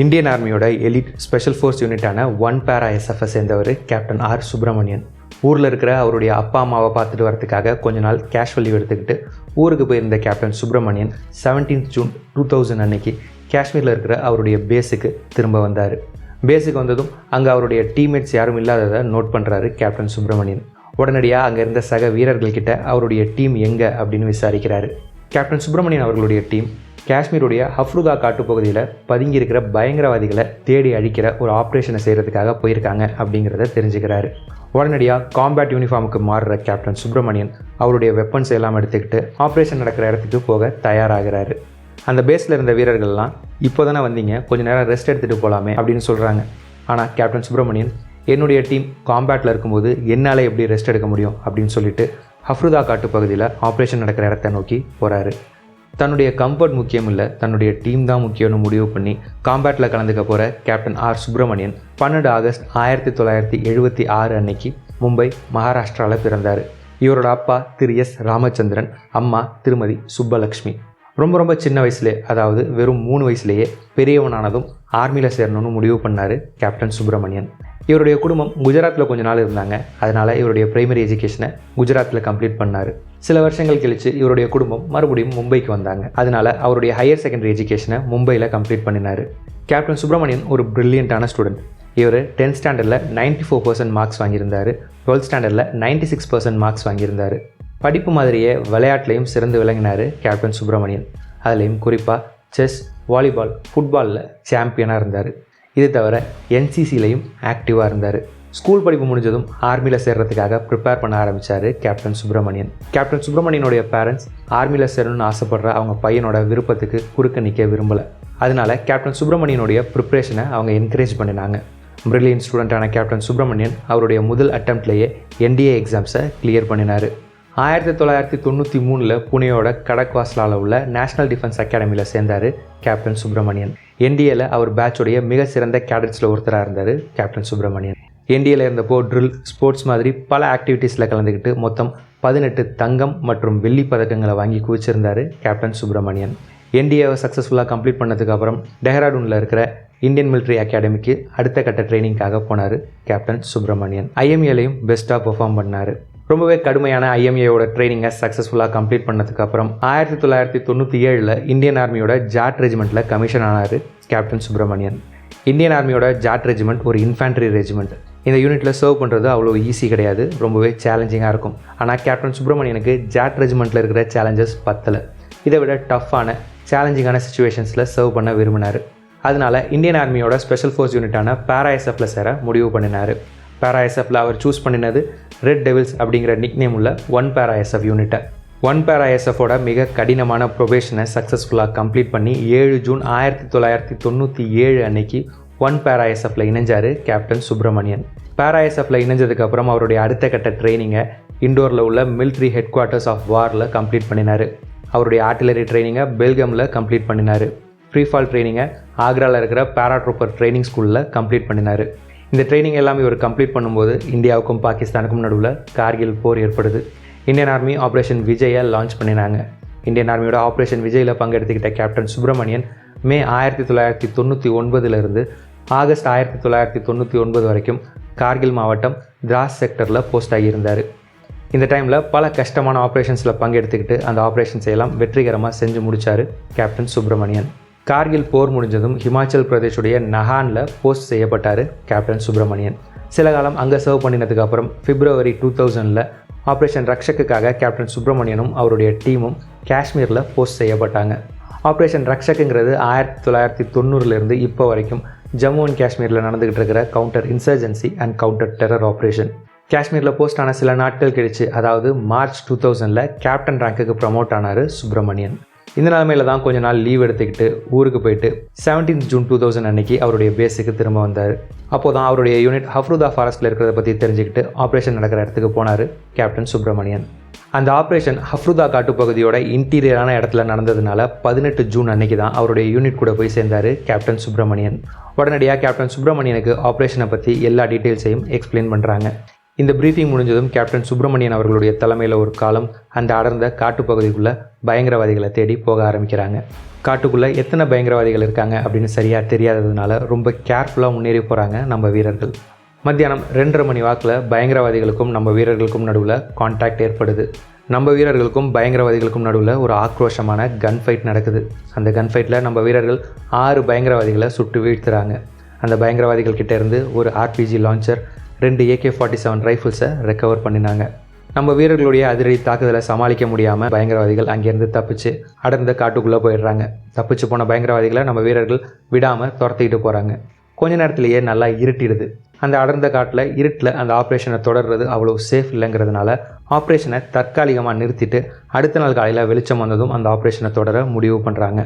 Indian ஆர்மியோட elite special force யூனிட்டான one para எஸ்எஃப்ஐ சேர்ந்தவர் கேப்டன் ஆர் சுப்பிரமணியன். ஊரில் இருக்கிற அவருடைய அப்பா அம்மாவை பார்த்துட்டு வரதுக்காக கொஞ்ச நாள் கேஷுவல் லீவ் எடுத்துக்கிட்டு ஊருக்கு போயிருந்த captain Subramanian 17th June two thousand அன்னைக்கு காஷ்மீரில் இருக்கிற அவருடைய பேஸுக்கு திரும்ப வந்தார். பேஸுக்கு வந்ததும் அங்கே அவருடைய டீம்மேட்ஸ் யாரும் இல்லாததை நோட் பண்ணுறாரு கேப்டன் சுப்பிரமணியன். உடனடியாக அங்கே இருந்த சக வீரர்கள்கிட்ட அவருடைய டீம் எங்கே அப்படின்னு விசாரிக்கிறாரு. கேப்டன் சுப்பிரமணியன் அவர்களுடைய டீம் காஷ்மீருடைய ஹஃப்ருதா காட்டுப்பகுதியில் பதுங்கியிருக்கிற பயங்கரவாதிகளை தேடி அழிக்கிற ஒரு ஆப்ரேஷனை செய்கிறதுக்காக போயிருக்காங்க அப்படிங்கிறத தெரிஞ்சுக்கிறாரு. உடனடியாக காம்பேட் யூனிஃபார்முக்கு மாறுற கேப்டன் சுப்பிரமணியன் அவருடைய வெப்பன்ஸ் எல்லாம் எடுத்துக்கிட்டு ஆப்ரேஷன் நடக்கிற இடத்துக்கு போக தயாராகிறாரு. அந்த பேஸில் இருந்த வீரர்கள்லாம் இப்போ தானே வந்தீங்க கொஞ்ச நேரம் ரெஸ்ட் எடுத்துகிட்டு போகலாமே அப்படின்னு சொல்கிறாங்க ஆனால் கேப்டன் சுப்பிரமணியன் என்னுடைய டீம் காம்பேட்டில் இருக்கும்போது என்னால் எப்படி ரெஸ்ட் எடுக்க முடியும்? அப்படின்னு சொல்லிட்டு ஹஃப்ருதா காட்டு பகுதியில் ஆப்ரேஷன் நடக்கிற இடத்த நோக்கி போகிறாரு தன்னுடைய கம்ஃபர்ட் முக்கியம் இல்லை. தன்னுடைய டீம் தான் முக்கியம்னு முடிவு பண்ணி காம்பேட்டில் கலந்துக்க போகிற கேப்டன் ஆர் சுப்பிரமணியன் பன்னெண்டு ஆகஸ்ட் ஆயிரத்தி தொள்ளாயிரத்தி எழுபத்தி ஆறு அன்னைக்கு மும்பை மகாராஷ்டிராவில் பிறந்தார். இவரோட அப்பா திரு எஸ் ராமச்சந்திரன் அம்மா திருமதி சுப்பலக்ஷ்மி. ரொம்ப ரொம்ப சின்ன வயசுலே அதாவது வெறும் மூணு வயசுலேயே பெரியவனானதும் ஆர்மியில் சேரணும்னு முடிவு பண்ணார் கேப்டன் சுப்பிரமணியன். இவருடைய குடும்பம் குஜராத்தில் கொஞ்ச நாள் இருந்தாங்க. அதனால் இவருடைய பிரைமரி எஜுகேஷனை குஜராத்தில் கம்ப்ளீட் பண்ணார். சில வருஷங்கள் கழித்து இவருடைய குடும்பம் மறுபடியும் மும்பைக்கு வந்தாங்க. அதனால் அவருடைய ஹையர் செகண்டரி எஜுகேஷனை மும்பையில் கம்ப்ளீட் பண்ணினார். கேப்டன் சுப்ரமணியன் ஒரு பிரில்லியண்ட்டான ஸ்டூடெண்ட் இவர் டென்த் ஸ்டாண்டர்டில் நைன்ட்டி ஃபோர் பர்சன்ட் மார்க்ஸ் வாங்கியிருந்தார். டுவெல்த் ஸ்டாண்டர்டில் நைன்ட்டி சிக்ஸ் பர்சன்ட் மார்க்ஸ் வாங்கியிருந்தார். படிப்பு மாதிரியே விளையாட்டுலையும் சிறந்து விளங்கினார் கேப்டன் சுப்ரமணியன் அதுலேயும் குறிப்பாக செஸ் வாலிபால் ஃபுட்பாலில் சாம்பியனாக இருந்தார். இது தவிர என்சிசிலையும் ஆக்டிவாக இருந்தார். ஸ்கூல் படிப்பு முடிஞ்சதும் ஆர்மியில் சேர்கிறதுக்காக ப்ரிப்பேர் பண்ண ஆரம்பித்தார் கேப்டன் சுப்பிரமணியன். கேப்டன் சுப்பிரமணியனுடைய பேரண்ட்ஸ் ஆர்மியில் சேரணும்னு ஆசைப்படுற அவங்க பையனோட விருப்பத்துக்கு குறுக்க நிற்க விரும்பலை. அதனால கேப்டன் சுப்பிரமணியனுடைய ப்ரிப்ரேஷனை அவங்க என்கரேஜ் பண்ணினாங்க. பிரில்லியன் ஸ்டூடெண்ட்டான கேப்டன் சுப்பிரமணியன் அவருடைய முதல் அட்டம்ப்ட்லேயே என்டிஏ எக்ஸாம்ஸை கிளியர் பண்ணினார். ஆயிரத்தி தொள்ளாயிரத்தி தொண்ணூற்றி மூணில் புனேயோட கடக்வாஸ்லாவில் உள்ள நேஷனல் டிஃபென்ஸ் அகாடமியில் சேர்ந்தார் கேப்டன் சுப்பிரமணியன். என்டிஏல அவர் பேட்சுடைய மிக சிறந்த கேடட்ஸில் ஒருத்தராக இருந்தார் கேப்டன் சுப்பிரமணியன். என்டிஏல இருந்தப்போ ட்ரில் ஸ்போர்ட்ஸ் மாதிரி பல ஆக்டிவிட்டீஸில் கலந்துக்கிட்டு மொத்தம் பதினெட்டு தங்கம் மற்றும் வெள்ளி பதக்கங்களை வாங்கி குவிச்சிருந்தார் கேப்டன் சுப்பிரமணியன். என்டிஏவை சக்ஸஸ்ஃபுல்லாக கம்ப்ளீட் பண்ணதுக்கு அப்புறம் டெஹ்ராடூனில் இருக்கிற இந்தியன் மிலிட்ரி அகாடமிக்கு அடுத்த கட்ட ட்ரைனிங்காக போனார் கேப்டன் சுப்பிரமணியன். ஐஎம்ஏலையும் பெஸ்ட்டாக பெர்ஃபார்ம் பண்ணார். ரொம்பவே கடுமையான ஐஎம்ஏயோட ட்ரைனிங்கை சக்ஸஸ்ஃபுல்லாக கம்ப்ளீட் பண்ணதுக்கப்புறம் ஆயிரத்தி தொள்ளாயிரத்தி தொண்ணூற்றி ஏழில் இந்தியன் ஆர்மியோட ஜாட் ரெஜிமெண்ட்டில் கமிஷன் ஆனார் கேப்டன் சுப்பிரமணியன். இந்தியன் ஆர்மியோட ஜாட் ரெஜிமெண்ட் ஒரு இன்ஃபேண்ட்ரி ரெஜிமெண்ட் இந்த யூனிட்டில் சர்வ் பண்ணுறது அவ்வளோ ஈஸி கிடையாது. ரொம்பவே சேலஞ்சிங்காக இருக்கும். ஆனால் கேப்டன் சுப்ரமணியனுக்கு ஜாட் ரெஜிமெண்ட்டில் இருக்கிற சேலஞ்சஸ் பத்தலை. இதை விட டஃப்பான சேலஞ்சிங்கான சுச்சுவேஷன்ஸில் சர்வ் பண்ண விரும்பினார். அதனால் இந்தியன் ஆர்மியோட ஸ்பெஷல் ஃபோர்ஸ் யூனிட்டான பேராஎஸ்எஃப்ல சேர முடிவு பண்ணினார். பேராஎஸ்எஃப்ல அவர் சூஸ் பண்ணினது ரெட் டெவில்ஸ் அப்படிங்கிற நிக் நேம் உள்ள ஒன் பேராஎஸ்எஃப் யூனிட்டை ஒன் பேராஎஸ்எஃபோட மிக கடினமான ப்ரொபேஷனை சக்ஸஸ்ஃபுல்லாக கம்ப்ளீட் பண்ணி ஏழு ஜூன் ஆயிரத்தி தொள்ளாயிரத்தி தொண்ணூற்றி ஏழு அன்னைக்கு ஒன் பேராஎஸ்எஃப்ல இணைஞ்சார் கேப்டன் சுப்பிரமணியன் பேராஎஸ்எஃப்ல இணைஞ்சதுக்கப்புறம் அவருடைய அடுத்த கட்ட ட்ரைனிங்கை இண்டோரில் உள்ள மிலிட்ரி ஹெட் குவார்ட்டர்ஸ் ஆஃப் வாரில் கம்ப்ளீட் பண்ணினார். அவருடைய ஆர்டிலரி ட்ரைனிங்கை பெல்கமில் கம்ப்ளீட் பண்ணினார். ஃப்ரீ ஃபால் ட்ரைனிங்கை ஆக்ராவில் இருக்கிற பேராட்ரூப்பர் ட்ரைனிங் ஸ்கூலில் கம்ப்ளீட் பண்ணினார். இந்த ட்ரைனிங் எல்லாம் இவர் கம்ப்ளீட் பண்ணும்போது இந்தியாவுக்கும் பாகிஸ்தானுக்கும் நடுவில் கார்கில் போர் ஏற்படுது. இந்தியன் ஆர்மி ஆப்ரேஷன் விஜயை லான்ச் பண்ணினாங்க. இந்தியன் ஆர்மியோட ஆப்ரேஷன் விஜயில் பங்கெடுத்துக்கிட்ட கேப்டன் சுப்பிரமணியன் மே ஆயிரத்தி தொள்ளாயிரத்தி தொண்ணூற்றி ஒன்பதுலேருந்து ஆகஸ்ட் ஆயிரத்தி தொள்ளாயிரத்தி தொண்ணூற்றி ஒன்பது வரைக்கும் கார்கில் மாவட்டம் திராஸ் செக்டரில் போஸ்ட் ஆகியிருந்தார். இந்த டைமில் பல கஷ்டமான ஆப்ரேஷன்ஸில் பங்கெடுத்துக்கிட்டு அந்த ஆப்ரேஷன்ஸ் எல்லாம் வெற்றிகரமாக செஞ்சு முடித்தார் கேப்டன் சுப்பிரமணியன். கார்கில் போர் முடிஞ்சதும் ஹிமாச்சல் பிரதேஷுடைய நஹானில் போஸ்ட் செய்யப்பட்டார் கேப்டன் சுப்பிரமணியன். சில காலம் அங்கே சர்வ் பண்ணினதுக்கு அப்புறம் பிப்ரவரி டூ தௌசண்டில் ஆப்ரேஷன் ரக்ஷக்குக்காக கேப்டன் சுப்பிரமணியனும் அவருடைய டீமும் காஷ்மீரில் போஸ்ட் செய்யப்பட்டாங்க. ஆப்ரேஷன் ரக்ஷக்குங்கிறது ஆயிரத்தி தொள்ளாயிரத்தி தொண்ணூறுலேருந்து இப்போ வரைக்கும் ஜம்மு அண்ட் காஷ்மீரில் நடந்துகிட்டு இருக்கிற counter insurgency and counter terror operation காஷ்மீரில் போஸ்ட் ஆன சில நாட்கள் கழிச்சு அதாவது மார்ச் டூ தௌசண்டில் கேப்டன் ரேங்க்குக்கு ப்ரமோட் ஆனார் சுப்பிரமணியன். இந்த நிலமையில தான் கொஞ்ச நாள் லீவ் எடுத்துக்கிட்டு ஊருக்கு போயிட்டு 17th ஜூன் டூ தௌசண்ட் அன்னைக்கு அவருடைய பேஸுக்கு திரும்ப வந்தார். அப்போ தான் அவருடைய யூனிட் ஹஃப்ருதா ஃபாரஸ்ட்டில் இருக்கிறத பற்றி தெரிஞ்சுக்கிட்டு ஆப்ரேஷன் நடக்கிற இடத்துக்கு போனார் கேப்டன் சுப்பிரமணியன். அந்த ஆப்ரேஷன் ஹஃப்ருதா காட்டுப்பகுதியோட இன்டீரியரான இடத்துல நடந்ததுனால பதினெட்டு ஜூன் அன்னைக்கு தான் அவருடைய யூனிட் கூட போய் சேர்ந்தார் கேப்டன் சுப்பிரமணியன் உடனடியாக கேப்டன் சுப்பிரமணியனுக்கு ஆப்ரேஷனை பற்றி எல்லா டீட்டெயில்ஸையும் எக்ஸ்பிளைன் பண்ணுறாங்க இந்த பிரீஃபிங் முடிஞ்சதும் கேப்டன் சுப்பிரமணியன் அவர்களுடைய தலைமையில் ஒரு காலம் அந்த அடர்ந்த காட்டுப்பகுதிக்குள்ளே பயங்கரவாதிகளை தேடி போக ஆரம்பிக்கிறாங்க. காட்டுக்குள்ளே எத்தனை பயங்கரவாதிகள் இருக்காங்க அப்படின்னு சரியாக தெரியாததுனால ரொம்ப கேர்ஃபுல்லாக முன்னேறி போகிறாங்க நம்ம வீரர்கள். மத்தியானம் ரெண்டரை மணி வாக்கில் பயங்கரவாதிகளுக்கும் நம்ம வீரர்களுக்கும் நடுவில் கான்டாக்ட் ஏற்படுது. நம்ம வீரர்களுக்கும் பயங்கரவாதிகளுக்கும் நடுவில் ஒரு ஆக்ரோஷமான கன் ஃபைட் நடக்குது. அந்த கன் ஃபைட்டில் நம்ம வீரர்கள் ஆறு பயங்கரவாதிகளை சுட்டு வீழ்த்துறாங்க. அந்த பயங்கரவாதிகள் கிட்டேருந்து ஒரு ஆர்பிஜி லான்ச்சர் ரெண்டு ஏகே ஃபார்ட்டி செவன் ரைஃபிள்ஸை ரெக்கவர் பண்ணினாங்க. நம்ம வீரர்களுடைய அதிரடி தாக்குதலை சமாளிக்க முடியாமல் பயங்கரவாதிகள் அங்கேருந்து தப்பிச்சு அடர்ந்த காட்டுக்குள்ளே போயிடுறாங்க. தப்பிச்சு போன பயங்கரவாதிகளை நம்ம வீரர்கள் விடாமல் துரத்திக்கிட்டு போகிறாங்க கொஞ்ச நேரத்திலேயே நல்லா இருட்டிடுது. அந்த அடர்ந்த காட்டில் இருட்டில் அந்த ஆப்ரேஷனை தொடர்றது அவ்வளோ சேஃப் இல்லைங்கிறதுனால ஆப்ரேஷனை தற்காலிகமாக நிறுத்திட்டு அடுத்த நாள் காலையில் வெளிச்சம் வந்ததும் அந்த ஆப்ரேஷனை தொடர முடிவு பண்ணுறாங்க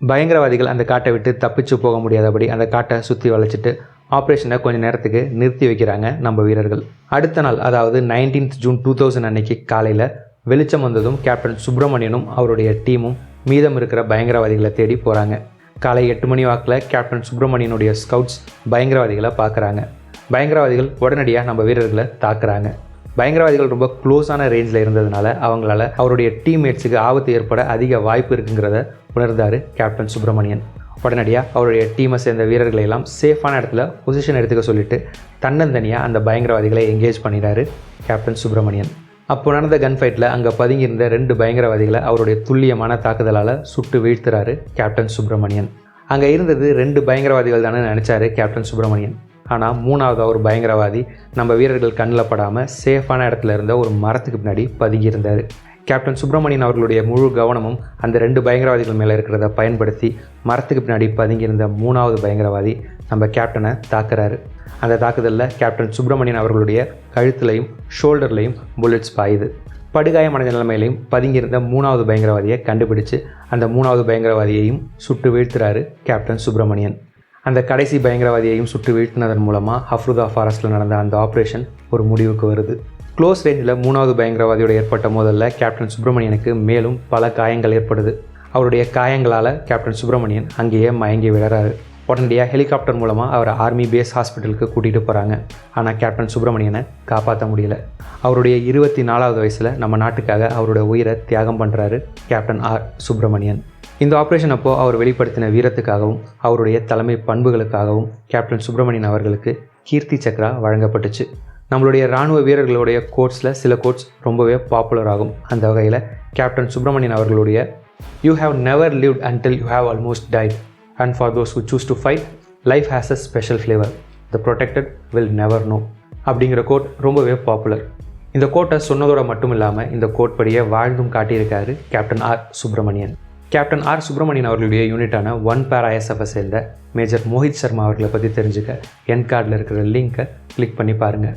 பயங்கரவாதிகள் அந்த காட்டை விட்டு தப்பிச்சு போக முடியாதபடி அந்த காட்டை சுற்றி வளைச்சிட்டு ஆப்ரேஷனை கொஞ்ச நேரத்துக்கு நிறுத்தி வைக்கிறாங்க நம்ம வீரர்கள். அடுத்த நாள் அதாவது நைன்டீன்த் ஜூன் டூ தௌசண்ட் அன்னைக்கு காலையில் வெளிச்சம் வந்ததும் கேப்டன் சுப்பிரமணியனும் அவருடைய டீமும் மீதம் இருக்கிற பயங்கரவாதிகளை தேடி போகிறாங்க காலை எட்டு மணி வாக்கில் கேப்டன் சுப்பிரமணியனுடைய ஸ்கவுட்ஸ் பயங்கரவாதிகளை பார்க்குறாங்க. பயங்கரவாதிகள் உடனடியாக நம்ம வீரர்களை தாக்குறாங்க. பயங்கரவாதிகள் ரொம்ப க்ளோஸான ரேஞ்சில் இருந்ததுனால அவங்களால அவருடைய டீம்மேட்ஸுக்கு ஆபத்து ஏற்பட அதிக வாய்ப்பு இருக்குங்கிறத உணர்ந்தார் கேப்டன் சுப்பிரமணியன். உடனடியாக அவருடைய டீமை சேர்ந்த வீரர்களை எல்லாம் சேஃபான இடத்துல பொசிஷன் எடுத்துக்க சொல்லிட்டு தன்னந்தனியாக அந்த பயங்கரவாதிகளை என்கேஜ் பண்ணிடுறாரு கேப்டன் சுப்பிரமணியன். அப்போ நடந்த கன் ஃபைட்டில் அங்கே பதுங்கியிருந்த ரெண்டு பயங்கரவாதிகளை அவருடைய துல்லியமான தாக்குதலால் சுட்டு வீழ்த்துறாரு கேப்டன் சுப்பிரமணியன். அங்கே இருந்தது ரெண்டு பயங்கரவாதிகள் தானே நினச்சாரு கேப்டன் சுப்பிரமணியன். ஆனால் மூணாவது ஒரு பயங்கரவாதி நம்ம வீரர்கள் கண்ணில் படாமல் சேஃபான இடத்துல இருந்த ஒரு மரத்துக்கு பின்னாடி பதுங்கியிருந்தார். கேப்டன் சுப்பிரமணியன் அவர்களுடைய முழு கவனமும் அந்த ரெண்டு பயங்கரவாதிகள் மேலே இருக்கிறத பயன்படுத்தி மரத்துக்கு பின்னாடி பதுங்கியிருந்த மூணாவது பயங்கரவாதி நம்ம கேப்டனை தாக்குறாரு. அந்த தாக்குதலில் கேப்டன் சுப்பிரமணியன் அவர்களுடைய கழுத்துலையும் ஷோல்டர்லையும் புல்லட்ஸ் பாயுது. படுகாயமடைந்த நிலைமையிலையும் பதுங்கியிருந்த மூணாவது பயங்கரவாதியை கண்டுபிடிச்சு அந்த மூணாவது பயங்கரவாதியையும் சுட்டு வீழ்த்துறாரு கேப்டன் சுப்பிரமணியன். அந்த கடைசி பயங்கரவாதியையும் சுட்டு வீழ்த்தினதன் மூலமாக ஹஃப்ருதா ஃபாரஸ்ட்டில் நடந்த அந்த ஆப்ரேஷன் ஒரு முடிவுக்கு வருது. க்ளோஸ் ரேஞ்சில் மூணாவது பயங்கரவாதியோட ஏற்பட்ட மோதலில் கேப்டன் சுப்பிரமணியனுக்கு மேலும் பல காயங்கள் ஏற்படுது. அவருடைய காயங்களால் கேப்டன் சுப்பிரமணியன் அங்கேயே மயங்கி விழறாரு. உடனடியாக ஹெலிகாப்டர் மூலமாக அவரை ஆர்மி பேஸ் ஹாஸ்பிட்டலுக்கு கூட்டிகிட்டு போகிறாங்க ஆனால் கேப்டன் சுப்பிரமணியனை காப்பாற்ற முடியல. அவருடைய இருபத்தி நாலாவது வயசில் நம்ம நாட்டுக்காக அவருடைய உயிரை தியாகம் பண்ணுறாரு கேப்டன் ஆர். சுப்பிரமணியன். இந்த ஆப்ரேஷன் அப்போது அவர் வெளிப்படுத்தின வீரத்துக்காகவும் அவருடைய தலைமை பண்புகளுக்காகவும் கேப்டன் சுப்பிரமணியன் அவர்களுக்கு கீர்த்தி சக்ரா வழங்கப்பட்டுச்சு. நம்மளுடைய இராணுவ வீரர்களுடைய கோட்ஸில் சில கோட்ஸ் ரொம்பவே பாப்புலர் ஆகும். அந்த வகையில் கேப்டன் சுப்பிரமணியன் அவர்களுடைய you have never lived until you have almost died and for those who choose to fight life has a special flavour the protected will never know அப்படிங்கிற கோட் ரொம்பவே பாப்புலர் இந்த கோட்டை சொன்னதோட மட்டும் இல்லாமல் இந்த கோட் படியே வாழ்ந்தும் காட்டியிருக்காரு captain R Subramanian. Captain R Subramanian அவர்களுடைய யூனிட்டான ஒன் பேர் ஐஎஸ்எஃப்ஐ சேர்ந்த மேஜர் மோஹித் சர்மா அவர்களை பற்றி தெரிஞ்சுக்க என் கார்டில் இருக்கிற லிங்க்கை கிளிக் பண்ணி பாருங்கள்